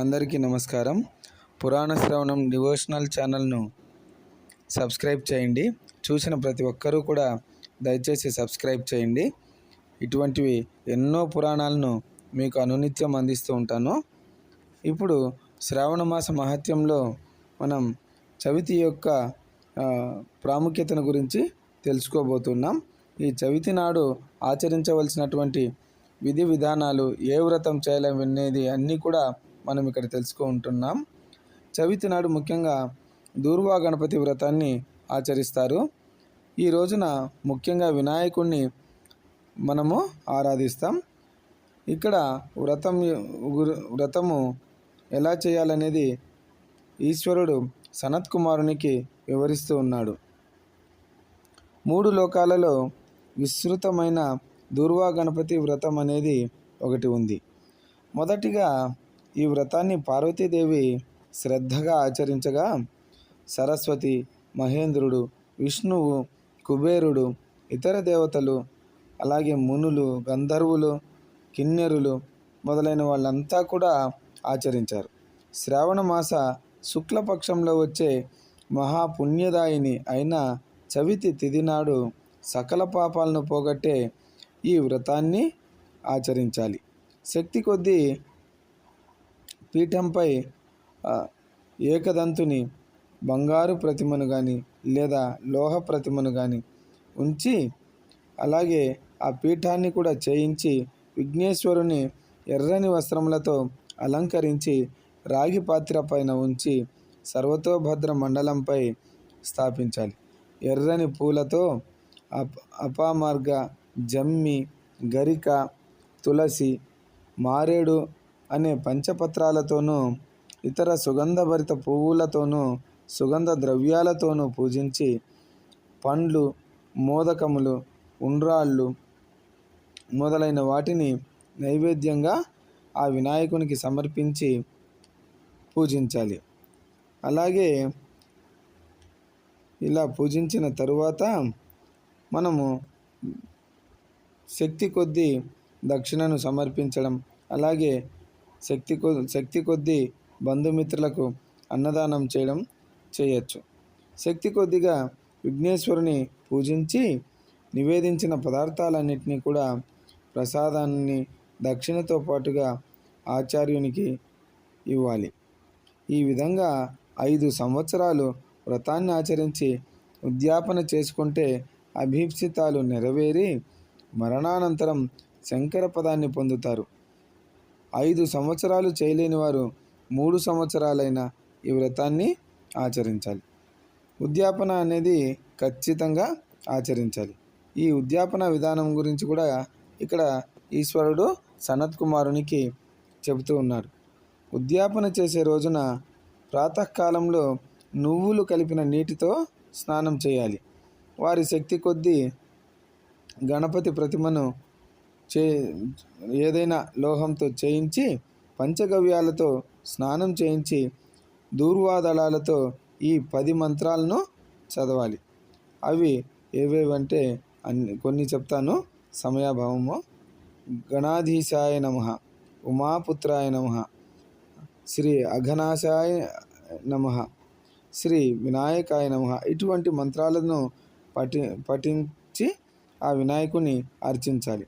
అందరికీ నమస్కారం. పురాణ శ్రవణం డివోషనల్ ఛానల్ను సబ్స్క్రైబ్ చేయండి. చూసిన ప్రతి ఒక్కరూ కూడా దయచేసి సబ్స్క్రైబ్ చేయండి. ఇటువంటివి ఎన్నో పురాణాలను మీకు అనునిత్యం అందిస్తూ ఉంటాను. ఇప్పుడు శ్రావణ మాస మహత్యంలో మనం చవితి యొక్క ప్రాముఖ్యతను గురించి తెలుసుకోబోతున్నాం. ఈ చవితి నాడు ఆచరించవలసినటువంటి విధి విధానాలు ఏ వ్రతం చేయాలనేది అన్నీ కూడా మనం ఇక్కడ తెలుసుకుంటున్నాం చవితి నాడు ముఖ్యంగా దూర్వా గణపతి వ్రతాన్ని ఆచరిస్తారు. ఈ రోజున ముఖ్యంగా వినాయకుణ్ణి మనము ఆరాధిస్తాం. ఇక్కడ వ్రతం గురు- వ్రతము ఎలా చేయాలనేది ఈశ్వరుడు సనత్ కుమారునికి వివరిస్తూ ఉన్నాడు. మూడు లోకాలలో విస్తృతమైన దూర్వా గణపతి వ్రతం అనేది ఒకటి ఉంది. మొదటిగా ఈ వ్రతాన్ని పార్వతీదేవి శ్రద్ధగా ఆచరించగా సరస్వతి మహేంద్రుడు విష్ణువు కుబేరుడు ఇతర దేవతలు అలాగే మునులు గంధర్వులు కిన్నెరులు మొదలైన వాళ్ళంతా కూడా ఆచరించారు. శ్రావణ మాస శుక్లపక్షంలో వచ్చే మహాపుణ్యదాయిని అయిన చవితి తిథి నాడు సకల పాపాలను పోగొట్టే ఈ వ్రతాన్ని ఆచరించాలి. శక్తి కొద్దీ పీఠంపై ఏకదంతుని బంగారు ప్రతిమను కానీ లేదా లోహ ప్రతిమను కానీ ఉంచి అలాగే ఆ పీఠాన్ని కూడా చేయించి విఘ్నేశ్వరుని ఎర్రని వస్త్రములతో అలంకరించి రాగి పాత్ర పైన ఉంచి సర్వతోభద్ర మండలంపై స్థాపించాలి. ఎర్రని పూలతో అప అపామార్గ జమ్మి గరిక తులసి మారేడు అనే పంచపత్రాలతోనూ ఇతర సుగంధభరిత పువ్వులతోనూ సుగంధ ద్రవ్యాలతోనూ పూజించి పండ్లు మోదకములు ఉండ్రాళ్ళు మొదలైన వాటిని నైవేద్యంగా ఆ వినాయకునికి సమర్పించి పూజించాలి. అలాగే ఇలా పూజించిన తరువాత మనము శక్తి కొద్దీ దక్షిణను సమర్పించడం అలాగే శక్తి శక్తి కొద్దీ బంధుమిత్రులకు అన్నదానం చేయడం చేయొచ్చు. శక్తి కొద్దిగా విఘ్నేశ్వరుని పూజించి నివేదించిన పదార్థాలన్నింటినీ కూడా ప్రసాదాన్ని దక్షిణతో పాటుగా ఆచార్యునికి ఇవ్వాలి. ఈ విధంగా ఐదు సంవత్సరాలు వ్రతాన్ని ఆచరించి ఉద్యాపన చేసుకుంటే అభీప్సితాలు నెరవేరి మరణానంతరం శంకర పదాన్ని పొందుతారు. ఐదు సంవత్సరాలు చేయలేని వారు మూడు సంవత్సరాలైన ఈ వ్రతాన్ని ఆచరించాలి. ఉద్యాపన అనేది ఖచ్చితంగా ఆచరించాలి. ఈ ఉద్యాపన విధానం గురించి కూడా ఇక్కడ ఈశ్వరుడు సనత్ కుమారునికి చెబుతూ ఉన్నాడు. ఉద్యాపన చేసే రోజున ప్రాతకాలంలో నువ్వులు కలిపిన నీటితో స్నానం చేయాలి. వారి శక్తి కొద్దీ గణపతి ప్రతిమను చే ఏదైనా లోహంతో చేయించి పంచగవ్యాలతో స్నానం చేయించి దూర్వాదళాలతో ఈ పది మంత్రాలను చదవాలి. అవి ఏవేవంటే అన్ని కొన్ని చెప్తాను. సమయాభావము. గణాధీశాయ నమ. ఉమాపుత్రాయ నమ. శ్రీ అఘనాశాయ నమ. శ్రీ వినాయకాయ నమ. ఇటువంటి మంత్రాలను పఠి పఠించి ఆ వినాయకుని అర్చించాలి.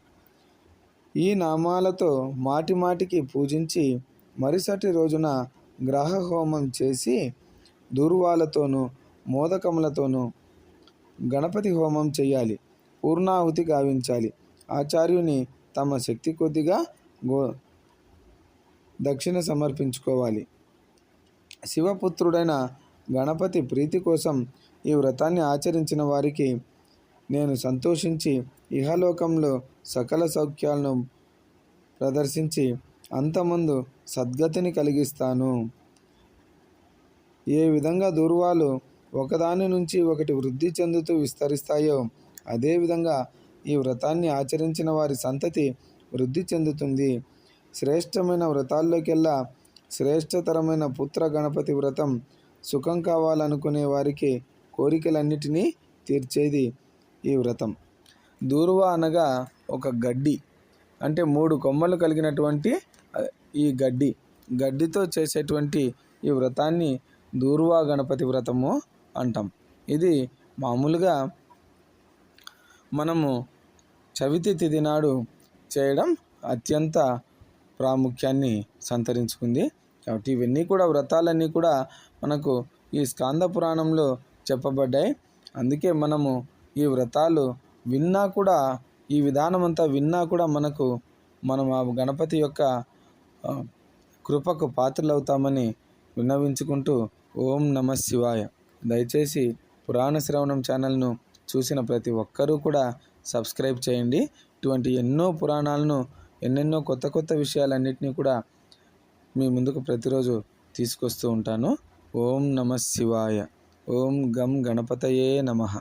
ఈ నామాలతో మాటి మాటికి పూజించి మరుసటి రోజున గ్రహ హోమం చేసి దూర్వాలతోనూ మోదకములతోనూ గణపతి హోమం చేయాలి. పూర్ణాహుతి గావించాలి. ఆచార్యుని తమ శక్తి కొద్దిగా గో దక్షిణ సమర్పించుకోవాలి. శివపుత్రుడైన గణపతి ప్రీతి కోసం ఈ వ్రతాన్ని ఆచరించిన వారికి నేను సంతోషించి ఇహలోకంలో సకల సౌఖ్యాలను ప్రదర్శించి అంతమందు సద్గతిని కలిగిస్తాను. ఏ విధంగా దూర్వాలు ఒకదాని నుంచి ఒకటి వృద్ధి చెందుతూ విస్తరిస్తాయో అదేవిధంగా ఈ వ్రతాన్ని ఆచరించిన వారి సంతతి వృద్ధి చెందుతుంది. శ్రేష్టమైన వ్రతాల్లోకెల్లా శ్రేష్టతరమైన పుత్ర గణపతి వ్రతం సుఖం కావాలనుకునే వారికి కోరికలన్నిటినీ తీర్చేది. ఈ వ్రతం. దూర్వ అనగా ఒక గడ్డి. అంటే మూడు కొమ్మలు కలిగినటువంటి ఈ గడ్డి. గడ్డితో చేసేటువంటి ఈ వ్రతాన్ని దూర్వా గణపతి వ్రతము అంటాం. ఇది మామూలుగా మనము చవితి తిథి నాడు చేయడం అత్యంత ప్రాముఖ్యాన్ని సంతరించుకుంది. కాబట్టి ఇవన్నీ కూడా వ్రతాలన్నీ కూడా మనకు ఈ స్కాంద పురాణంలో చెప్పబడ్డాయి. అందుకే మనము ఈ వ్రతాలు విన్నా కూడా ఈ విధానం అంతా విన్నా కూడా మనకు మనం ఆ గణపతి యొక్క కృపకు పాత్రలవుతామని విన్నవించుకుంటూ ఓం నమ శివాయ. దయచేసి పురాణ శ్రవణం ఛానల్ను చూసిన ప్రతి ఒక్కరూ కూడా సబ్స్క్రైబ్ చేయండి. ఇటువంటి ఎన్నో పురాణాలను ఎన్నెన్నో కొత్త కొత్త విషయాలన్నింటినీ కూడా మీ ముందుకు ప్రతిరోజు తీసుకొస్తూ ఉంటాను. ఓం నమ శివాయ. ఓం గం గణపతయే నమః.